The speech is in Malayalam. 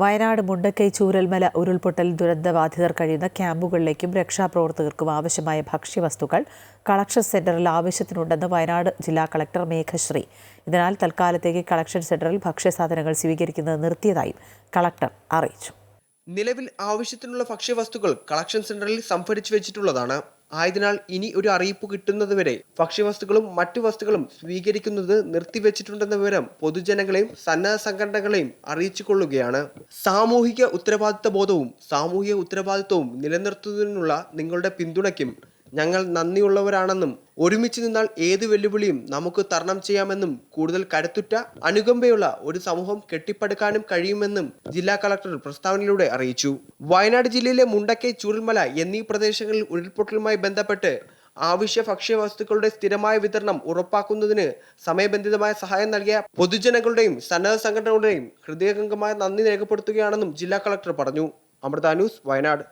വയനാട് മുണ്ടക്കൈ ചൂരൽമല ഉരുൾപൊട്ടൽ ദുരന്തബാധിതർ കഴിയുന്ന ക്യാമ്പുകളിലേക്കും രക്ഷാപ്രവർത്തകർക്കും ആവശ്യമായ ഭക്ഷ്യവസ്തുക്കൾ കളക്ഷൻ സെന്ററിൽ ആവശ്യത്തിനുണ്ടെന്ന് വയനാട് ജില്ലാ കളക്ടർ മേഘശ്രീ. ഇതിനാൽ തൽക്കാലത്തേക്ക് കളക്ഷൻ സെന്ററിൽ ഭക്ഷ്യസാധനങ്ങൾ സ്വീകരിക്കുന്നത് നിർത്തിയതായും കളക്ടർ അറിയിച്ചു. നിലവിൽ ആവശ്യത്തിനുള്ള ഭക്ഷ്യവസ്തുക്കൾ കളക്ഷൻ സെന്ററിൽ സംഭരിച്ചു വെച്ചിട്ടുള്ളതാണ്. ആയതിനാൽ ഇനി ഒരു അറിയിപ്പ് കിട്ടുന്നതുവരെ ഭക്ഷ്യവസ്തുക്കളും മറ്റു വസ്തുക്കളും സ്വീകരിക്കുന്നത് നിർത്തിവെച്ചിട്ടുണ്ടെന്ന വിവരം പൊതുജനങ്ങളെയും സന്നദ്ധ സംഘടനകളെയും അറിയിച്ചു കൊള്ളുകയാണ് സാമൂഹിക ഉത്തരവാദിത്ത ബോധവും സാമൂഹിക ഉത്തരവാദിത്വവും നിലനിർത്തുന്നതിനുള്ള നിങ്ങളുടെ പിന്തുണയ്ക്കും ഞങ്ങൾ നന്ദിയുള്ളവരാണെന്നും ഒരുമിച്ച് നിന്നാൽ ഏത് വെല്ലുവിളിയും നമുക്ക് തരണം ചെയ്യാമെന്നും കൂടുതൽ കരുത്തുറ്റ അനുകമ്പയുള്ള ഒരു സമൂഹം കെട്ടിപ്പടുക്കാനും കഴിയുമെന്നും ജില്ലാ കളക്ടർ പ്രസ്താവനയിലൂടെ അറിയിച്ചു. വയനാട് ജില്ലയിലെ മുണ്ടക്കൈ ചൂരൽമല എന്നീ പ്രദേശങ്ങളിൽ ഉരുൾപൊട്ടലുമായി ബന്ധപ്പെട്ട് ആവശ്യ ഭക്ഷ്യവസ്തുക്കളുടെ സ്ഥിരമായ വിതരണം ഉറപ്പാക്കുന്നതിന് സമയബന്ധിതമായ സഹായം നൽകിയ പൊതുജനങ്ങളുടെയും സന്നദ്ധ സംഘടനകളുടെയും ഹൃദയംഗമായ നന്ദി രേഖപ്പെടുത്തുകയാണെന്നും ജില്ലാ കളക്ടർ പറഞ്ഞു. അമൃത ന്യൂസ് വയനാട്.